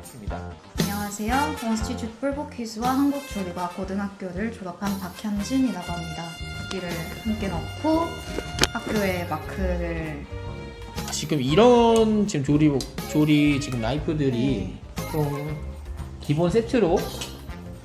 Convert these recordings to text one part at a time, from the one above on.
있습니다. 안녕하세요. 원스티튜트 뿔보퀴즈와 한국조리과 고등학교를 졸업한 박현진이라고 합니다. 국기를 함께 넣고 학교에 마크를 지금 이런 지금 조리 조리 지금 나이프들이 좀 기본 세트로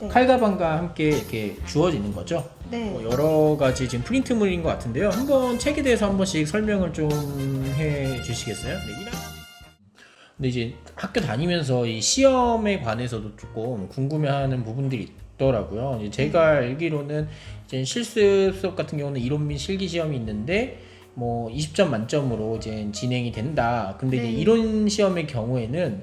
네. 칼 가방과 함께 이렇게 주어지는 거죠. 네. 뭐 여러 가지 지금 프린트물인 것 같은데요. 한번 책에 대해서 한 번씩 설명을 좀 해주시겠어요? 네. 근데 이제 학교 다니면서 이 시험에 관해서도 조금 궁금해하는 부분들이 있더라고요. 이제 제가 알기로는 이제 실습 수업 같은 경우는 이론 및 실기 시험이 있는데 뭐 20점 만점으로 이제 진행이 된다. 근데 이제 네. 이론 시험의 경우에는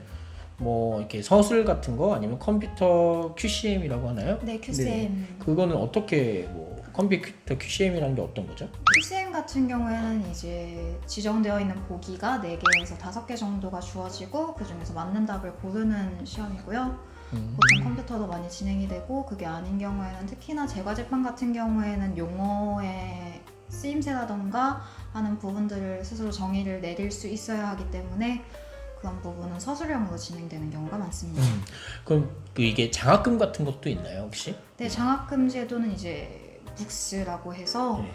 뭐 이렇게 서술 같은 거 아니면 컴퓨터 QCM이라고 하나요? 네, QCM. 그거는 어떻게 뭐 컴퓨터 QCM이라는 게 어떤 거죠? QCM 같은 경우에는 이제 지정되어 있는 보기가 4개에서 5개 정도가 주어지고 그 중에서 맞는 답을 고르는 시험이고요. 음. 보통 컴퓨터로 많이 진행이 되고 그게 아닌 경우에는 특히나 제과제빵 같은 경우에는 용어의 쓰임새라던가 하는 부분들을 스스로 정의를 내릴 수 있어야 하기 때문에 그런 부분은 서술형으로 진행되는 경우가 많습니다. 음. 그럼 그 이게 장학금 같은 것도 있나요 혹시? 네, 장학금 제도는 이제 북스라고 해서 네.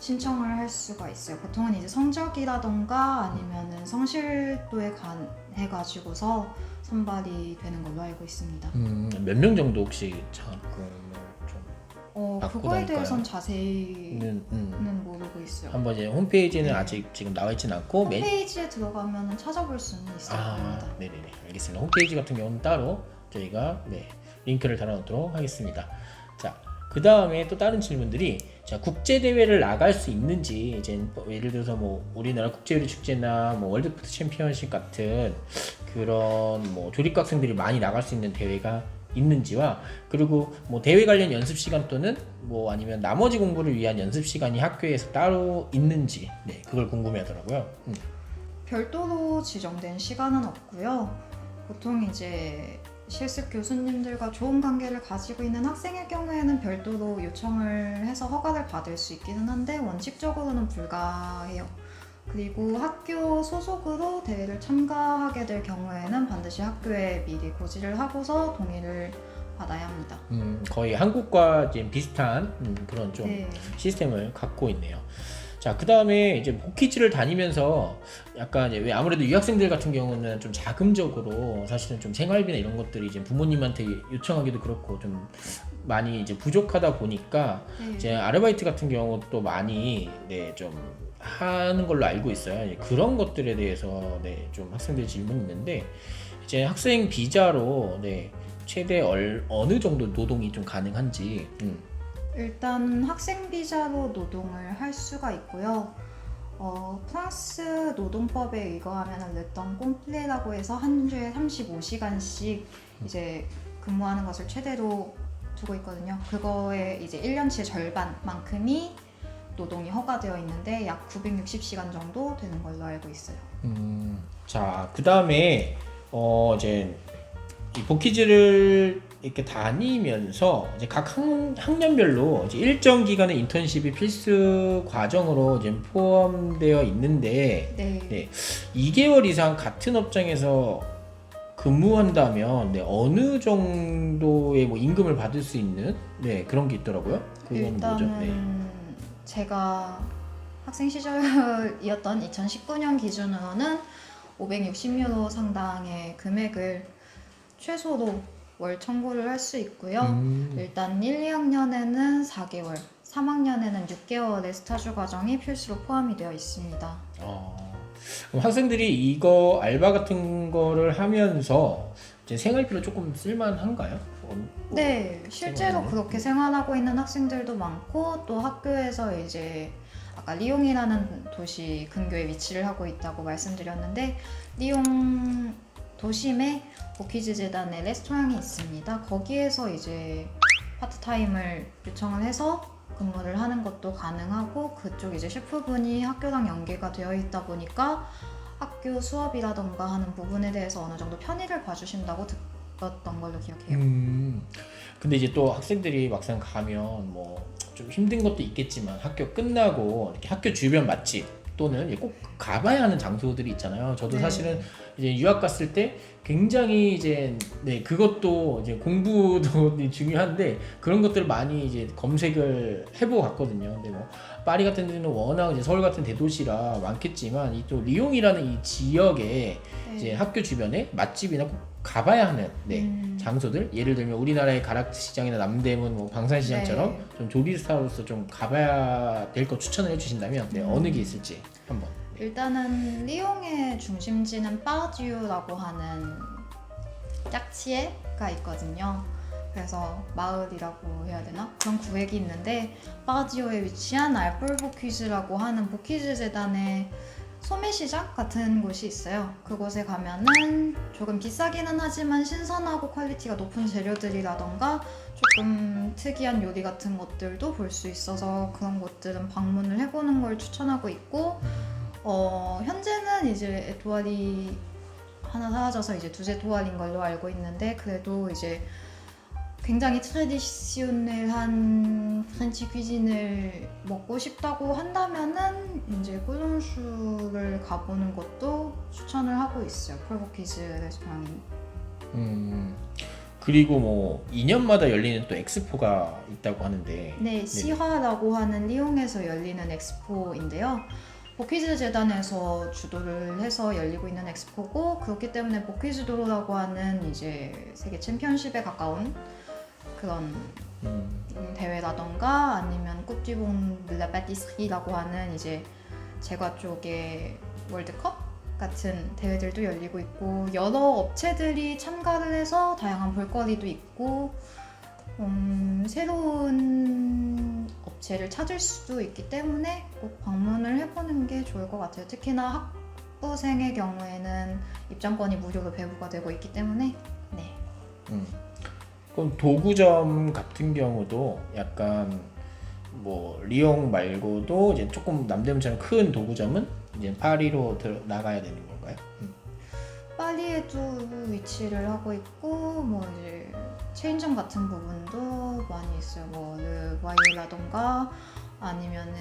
신청을 할 수가 있어요. 보통은 이제 성적이라던가 아니면은 성실도에 관해 가지고서 선발이 되는 걸로 알고 있습니다. 음, 몇 명 정도 혹시 장학금을 좀 어, 그거에? 대해서는 자세히는 는 음. 모르고 있어요. 한번 이제 홈페이지는 네. 아직 지금 나와 있진 않고 메- 홈페이지에 들어가면 찾아볼 수는 있을 아, 겁니다. 네네네 알겠습니다. 홈페이지 같은 경우는 따로 저희가 네, 링크를 달아놓도록 하겠습니다. 자, 그 다음에 또 다른 질문들이 자 국제 대회를 나갈 수 있는지 이제 뭐 예를 들어서 뭐 우리나라 국제요리 축제나 뭐 월드푸드 챔피언십 같은 그런 뭐 조립 학생들이 많이 나갈 수 있는 대회가 있는지와 그리고 뭐 대회 관련 연습 시간 또는 뭐 아니면 나머지 공부를 위한 연습 시간이 학교에서 따로 있는지 네 그걸 궁금해하더라고요. 음. 별도로 지정된 시간은 없고요. 보통 이제 실습 교수님들과 좋은 관계를 가지고 있는 학생의 경우에는 별도로 요청을 해서 허가를 받을 수 있기는 한데 원칙적으로는 불가해요. 그리고 학교 소속으로 대회를 참가하게 될 경우에는 반드시 학교에 미리 고지를 하고서 동의를 받아야 합니다. 음, 거의 한국과 지금 비슷한 음, 그런 좀 네. 시스템을 갖고 있네요. 자, 그 다음에 이제 복키즈를 다니면서 약간 이제 왜 아무래도 유학생들 같은 경우는 좀 자금적으로 사실은 좀 생활비나 이런 것들이 이제 부모님한테 요청하기도 그렇고 좀 많이 이제 부족하다 보니까 네. 이제 아르바이트 같은 경우도 많이 네, 좀 하는 걸로 알고 있어요. 그런 것들에 대해서 네, 좀 학생들 질문이 있는데 이제 학생 비자로 네, 최대 얼, 어느 정도 노동이 좀 가능한지 음. 일단 학생 비자로 노동을 할 수가 있고요. 어, 프랑스 노동법에 의거하면 르턴 꼼플레라고 해서 한 주에 35시간씩 이제 근무하는 것을 최대로 두고 있거든요. 그거에 이제 1년치의 절반만큼이 노동이 허가되어 있는데 약 960시간 정도 되는 걸로 알고 있어요. 음, 자, 그 다음에 어 이제 이 복키즈를 이렇게 다니면서 이제 각 학, 학년별로 이제 일정 기간의 인턴십이 필수 과정으로 이제 포함되어 있는데 네. 네, 2개월 이상 같은 업장에서 근무한다면 네, 어느 정도의 뭐 임금을 받을 수 있는 네, 그런 게 있더라고요. 그건 뭐죠? 일단은 네. 제가 학생 시절이었던 2019년 기준으로는 560유로 상당의 금액을 최소로 월 청구를 할 수 있고요. 음, 일단 1, 2학년에는 4개월, 3학년에는 6개월의 스타주 과정이 필수로 포함이 되어 있습니다. 어, 그럼 학생들이 이거 알바 같은 거를 하면서 이 제 생활비로 조금 쓸만한가요? 어, 뭐, 네, 실제로. 그렇게 생활하고 있는 학생들도 많고 또 학교에서 이제 아까 리옹이라는 도시 근교에 위치를 하고 있다고 말씀드렸는데 리옹 도심에 보키즈 재단의 레스토랑이 있습니다. 거기에서 이제 파트타임을 요청을 해서 근무를 하는 것도 가능하고 그쪽 이제 셰프분이 학교랑 연계가 되어 있다 보니까 학교 수업이라던가 하는 부분에 대해서 어느 정도 편의를 봐주신다고 들었던 걸로 기억해요. 음, 근데 이제 또 학생들이 막상 가면 뭐 좀 힘든 것도 있겠지만 학교 끝나고 이렇게 학교 주변 맛집 또는 꼭 가봐야 하는 장소들이 있잖아요. 저도 네. 사실은 이제 유학 갔을 때 굉장히 이제 네 그것도 이제 공부도 중요한데 그런 것들을 많이 이제 검색을 해보고 갔거든요. 근데 뭐 파리 같은 데는 워낙 이제 서울 같은 대도시라 많겠지만 이 또 리옹이라는 이 지역에 네. 이제 학교 주변에 맛집이나 꼭 가봐야 하는 네 음. 장소들 예를 들면 우리나라의 가락시장이나 남대문 뭐 방산시장처럼 네. 좀 조리스타로서 좀 가봐야 될 거 추천을 해주신다면 네, 음. 어느 게 있을지 한번 일단은 리옹의 중심지는 파듀라고 하는 짝치에가 있거든요. 그래서 마을이라고 해야 되나? 그런 구획이 있는데 파디오에 위치한 알폴 보퀴즈라고 하는 보퀴즈 재단의 소매시장 같은 곳이 있어요. 그곳에 가면은 조금 비싸기는 하지만 신선하고 퀄리티가 높은 재료들이라던가 조금 특이한 요리 같은 것들도 볼 수 있어서 그런 곳들은 방문을 해보는 걸 추천하고 있고 어, 현재는 이제 에뚜알이 하나 사라져서 이제 두제 도알인 걸로 알고 있는데 그래도 이제 굉장히 트레디시오넬한 프렌치 퀴진을 먹고 싶다고 한다면은 이제 꿀룬슈를 가보는 것도 추천을 하고 있어요. 폴보키즈 레스토랑이. 음 그리고 뭐 2년마다 열리는 또 엑스포가 있다고 하는데 네, 시화라고 하는 리옹에서 열리는 엑스포인데요. 보키즈 재단에서 주도를 해서 열리고 있는 엑스포고 그렇기 때문에 보키즈 도로라고 하는 이제 세계 챔피언십에 가까운 그런 음, 대회라던가 아니면 꾸띠봉 블라바티스키라고 하는 이제 제과 쪽의 월드컵 같은 대회들도 열리고 있고 여러 업체들이 참가를 해서 다양한 볼거리도 있고 음, 새로운 업체를 찾을 수도 있기 때문에 꼭 방문을 해보는 게 좋을 것 같아요. 특히나 학부생의 경우에는 입장권이 무료로 배부가 되고 있기 때문에 네. 음. 그럼 도구점 같은 경우도 약간 뭐 리옹 말고도 이제 조금 남대문처럼 큰 도구점은 이제 파리로 들, 나가야 되는 건가요? 음. 파리에도 위치를 하고 있고 뭐 이제 체인점 같은 부분도 많이 있어요. 뭐 르와이라던가 아니면은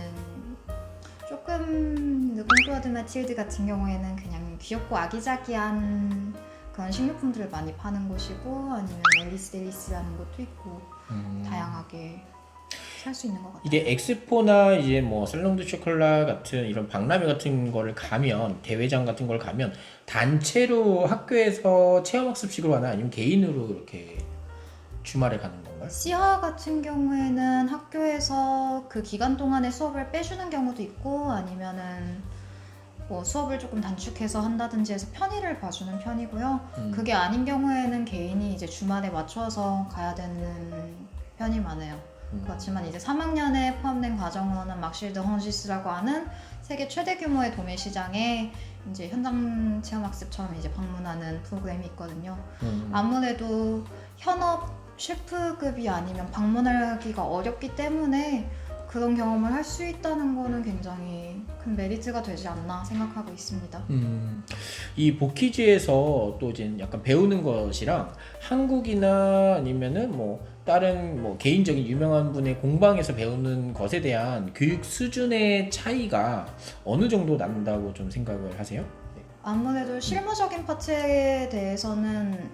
조금 르공도아드 마틸드 같은 경우에는 그냥 귀엽고 아기자기한 그런 식료품들을 많이 파는 곳이고 아니면 앨리스 델리스라는 곳도 있고 음. 다양하게 살 수 있는 것 같아요. 이게 엑스포나 이제 뭐 살롱드 쇼콜라 같은 이런 박람회 같은 거를 가면 대회장 같은 걸 가면 단체로 학교에서 체험학습식으로 하나 아니면 개인으로 이렇게 주말에 가는 건가요? 시화 같은 경우에는 학교에서 그 기간 동안에 수업을 빼주는 경우도 있고 아니면은 뭐 수업을 조금 단축해서 한다든지 해서 편의를 봐주는 편이고요. 음. 그게 아닌 경우에는 개인이 이제 주말에 맞춰서 가야 되는 편이 많아요. 음. 그렇지만 이제 3학년에 포함된 과정으로는 막실드 헌시스라고 하는 세계 최대 규모의 도매 시장에 이제 현장 체험 학습처럼 이제 방문하는 프로그램이 있거든요. 음. 아무래도 현업 셰프급이 아니면 방문하기가 어렵기 때문에 그런 경험을 할 수 있다는 거는 굉장히 큰 메리트가 되지 않나 생각하고 있습니다. 음, 이 보키즈에서 또 이제 약간 배우는 것이랑 한국이나 아니면은 뭐 다른 뭐 개인적인 유명한 분의 공방에서 배우는 것에 대한 교육 수준의 차이가 어느 정도 난다고 좀 생각을 하세요? 네. 아무래도 실무적인 파트에 대해서는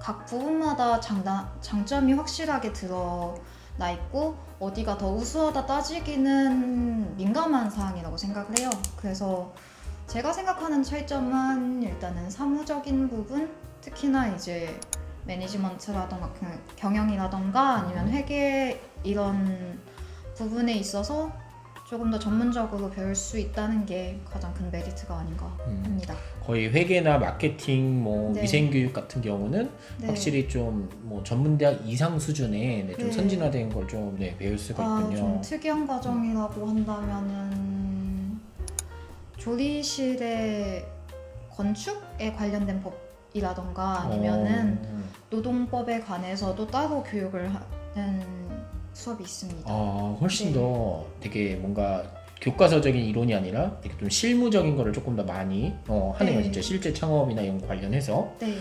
각 부분마다 장단, 장점이 확실하게 드러 나 있고 어디가 더 우수하다 따지기는 민감한 사항이라고 생각을 해요. 그래서 제가 생각하는 차이점은 일단은 사무적인 부분, 특히나 이제 매니지먼트라던가 그 경영이라던가 아니면 회계 이런 부분에 있어서 조금 더 전문적으로 배울 수 있다는 게 가장 큰 메리트가 아닌가 음. 합니다. 거의 회계나 마케팅, 뭐 네. 위생교육 같은 경우는 네. 확실히 좀 뭐 전문대학 이상 수준의 네, 좀 네. 선진화된 걸 좀 네, 배울 수가 아, 있군요. 좀 특이한 과정이라고 한다면은 조리실의 건축에 관련된 법이라던가 아니면은 어. 노동법에 관해서도 따로 교육을 하는 수업이 있습니다. 아 훨씬 네. 더 되게 뭔가 교과서적인 이론이 아니라 되게 좀 실무적인 거를 조금 더 많이 어, 하네요 네. 진짜 실제 창업이나 이런 거 관련해서 네.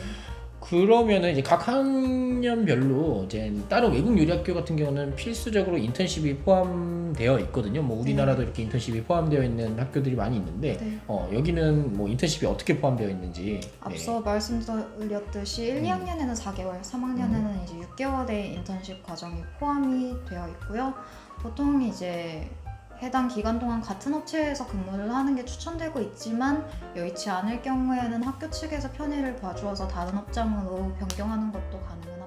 그러면은 이제 각 학년별로 이제 따로 외국 요리 학교 같은 경우는 필수적으로 인턴십이 포함되어 있거든요. 뭐 우리나라도 이렇게 인턴십이 포함되어 있는 학교들이 많이 있는데 네. 어, 여기는 뭐 인턴십이 어떻게 포함되어 있는지 네. 앞서 말씀드렸듯이 1, 음. 2학년에는 4개월, 3학년에는 이제 6개월의 인턴십 과정이 포함이 되어 있고요. 보통 이제 해당 기간 동안 같은 업체에서 근무를 하는 게 추천되고 있지만 여의치 않을 경우에는 학교 측에서 편의를 봐주어서 다른 업장으로 변경하는 것도 가능은